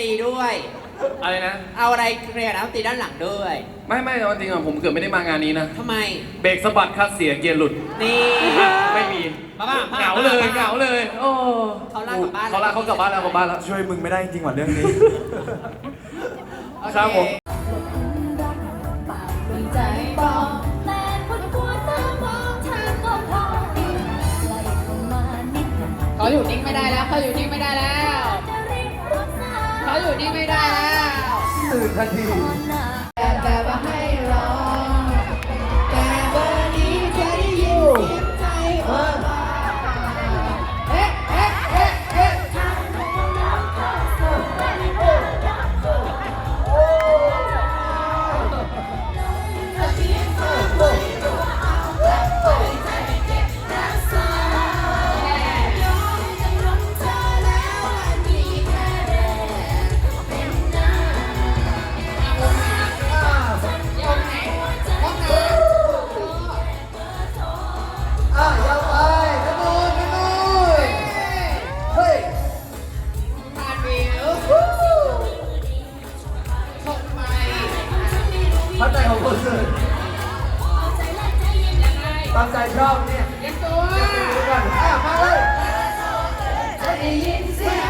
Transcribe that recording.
ตรีด้วย อะไรนะ เอาอะไรเคลียร์น้ำดนตรีด้านหลังด้วยไม่ไม่เอาจริงอะผมเกือบไม่ได้มางานนี้นะ ทำไม เบรกสะบัดคัดเสียเกียร์หลุด นี่ ไม่มีมาบ้าเหงาเลยเหงาเลยโอ้เขาลากกลับบ้านเขาลากเขากลับบ้านแล้วกลับบ้านแล้ว ช่วยมึงไม่ได้จริงๆว่ะเรื่องนี้โอเครับผมปากมีใจบอกแต่คนกลัวเธอมองทางก็พอไล่เข้ามานิดหนึ่งเขาอยู่นิ่งไม่ได้แล้วเขาอยู่นิ่งไม่ได้แล้ว อยู่นี่ไม่ได้แล้ว ตื่นทันที พัดใจของคนอื่นตามใจชอบเนี่ยเรียกตัวดูกันอะมาเลยจะได้ยินเสียง